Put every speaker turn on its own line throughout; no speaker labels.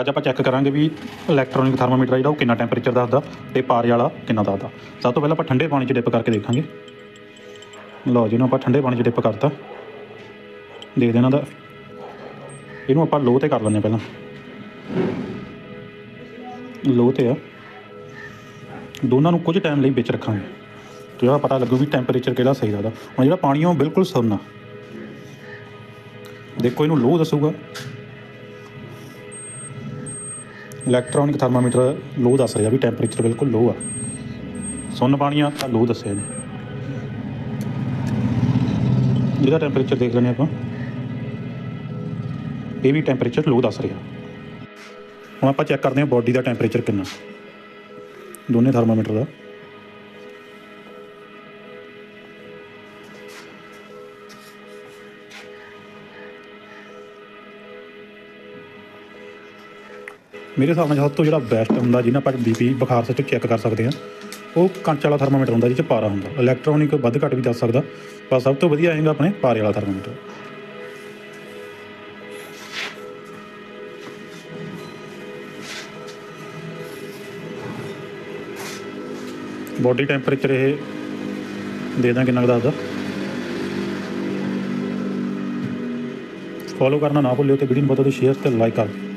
ਅੱਜ ਆਪਾਂ ਚੈੱਕ ਕਰਾਂਗੇ ਵੀ ਇਲੈਕਟ੍ਰੋਨਿਕ ਥਰਮਾਮੀਟਰ ਜਿਹੜਾ ਉਹ ਕਿੰਨਾ ਟੈਂਪਰੇਚਰ ਦੱਸਦਾ ਤੇ ਪਾਰ ਵਾਲਾ ਕਿੰਨਾ ਦੱਸਦਾ। ਸਭ ਤੋਂ ਪਹਿਲਾਂ ਆਪਾਂ ਠੰਡੇ ਪਾਣੀ 'ਚ ਡਿਪ ਕਰਕੇ ਦੇਖਾਂਗੇ। ਲਓ ਜੀ, ਇਹਨੂੰ ਆਪਾਂ ਠੰਡੇ ਪਾਣੀ 'ਚ ਡਿਪ ਕਰਤਾ। ਦੇਖਦੇ ਇਹਨਾਂ ਦਾ। ਇਹਨੂੰ ਆਪਾਂ ਲੋ ਤੇ ਕਰ ਲੈਂਦੇ ਹਾਂ ਪਹਿਲਾਂ। ਲੋ ਤੇ ਆ। ਦੋਨਾਂ ਨੂੰ ਕੁਝ ਟਾਈਮ ਲਈ ਵਿੱਚ ਰੱਖਾਂਗੇ। ਤੇ ਉਹਦਾ ਪਤਾ ਲੱਗੂ ਵੀ ਟੈਂਪਰੇਚਰ ਕਿਹੜਾ ਸਹੀ ਦਾ ਹੁਣ ਜਿਹੜਾ ਪਾਣੀ ਆ ਉਹ ਬਿਲਕੁਲ ਸੁੰਨਾ। ਦੇਖੋ ਇਹਨੂੰ ਲੋ ਦੱਸੂਗਾ। ਇਲੈਕਟ੍ਰੋਨਿਕ ਥਰਮਾਮੀਟਰ ਲੋ ਦੱਸ ਰਿਹਾ ਵੀ ਟੈਂਪਰੇਚਰ ਬਿਲਕੁਲ ਲੋ ਆ। ਸੁੰਨ ਪਾਣੀ ਆ ਤਾਂ ਲੋ ਦੱਸਿਆ ਨੇ ਇਹਦਾ ਟੈਂਪਰੇਚਰ ਦੇਖ ਲੈਂਦੇ ਆਪਾਂ। ਇਹ ਵੀ ਟੈਂਪਰੇਚਰ ਲੋ ਦੱਸ ਰਿਹਾ। ਹੁਣ ਆਪਾਂ ਚੈੱਕ ਕਰਦੇ ਹਾਂ ਬਾਡੀ ਦਾ ਟੈਂਪਰੇਚਰ ਕਿੰਨਾ। ਦੋਨੇ ਥਰਮਾਮੀਟਰ ਦਾ। ਮੇਰੇ ਹਿਸਾਬ ਨਾਲ ਸਭ ਤੋਂ ਜਿਹੜਾ ਬੈਸਟ ਹੁੰਦਾ ਜਿਹਨਾਂ ਆਪਾਂ ਬੀਪੀ ਬੁਖਾਰ ਸੱਚ ਚੈੱਕ ਕਰ ਸਕਦੇ ਹਾਂ, ਉਹ ਕੰਚ ਵਾਲਾ ਥਰਮਾਮੀਟਰ ਹੁੰਦਾ ਜਿਹਦੇ ਚ ਪਾਰਾ ਹੁੰਦਾ। ਇਲੈਕਟ੍ਰੋਨਿਕ ਵੱਧ ਘੱਟ ਵੀ ਦੱਸ ਸਕਦਾ, ਪਰ ਸਭ ਤੋਂ ਵਧੀਆ ਹੈਗਾ ਆਪਣੇ ਪਾਰੇ ਵਾਲਾ ਥਰਮਾਮੀਟਰ ਬੋਡੀ ਟੈਂਪਰੇਚਰ ਇਹ ਦੇ ਦਾਂ ਕਿੰਨਾ ਕੁ ਦੱਸਦਾ ਫੋਲੋ ਕਰਨਾ ਨਾ ਭੁੱਲਿਓ ਤੇ ਵੀਡੀਓ ਨੂੰ ਬਹੁਤ ਜ਼ਿਆਦਾ ਸ਼ੇਅਰ ਤੇ ਲਾਈਕ ਕਰ। ਦਿਓ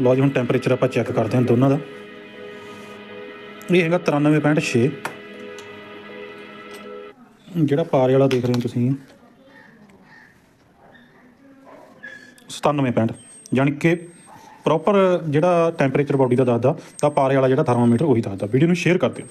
ਲਓ ਜੀ, ਹੁਣ ਟੈਂਪਰੇਚਰ ਆਪਾਂ ਚੈੱਕ ਕਰਦੇ ਹਾਂ ਦੋਨਾਂ ਦਾ। ਇਹ ਹੈਗਾ 93.6 ਜਿਹੜਾ ਪਾਰੇ ਵਾਲਾ ਦੇਖ ਰਹੇ ਹੋ ਤੁਸੀਂ 97.65 ਯਾਨੀ ਕਿ ਪ੍ਰੋਪਰ ਜਿਹੜਾ ਟੈਂਪਰੇਚਰ ਬਾਡੀ ਦਾ ਦੱਸਦਾ, ਤਾਂ ਪਾਰੇ ਵਾਲਾ ਜਿਹੜਾ ਥਰਮਾਮੀਟਰ ਉਹੀ ਦੱਸਦਾ। ਵੀਡੀਓ ਨੂੰ ਸ਼ੇਅਰ ਕਰ ਦਿਓ।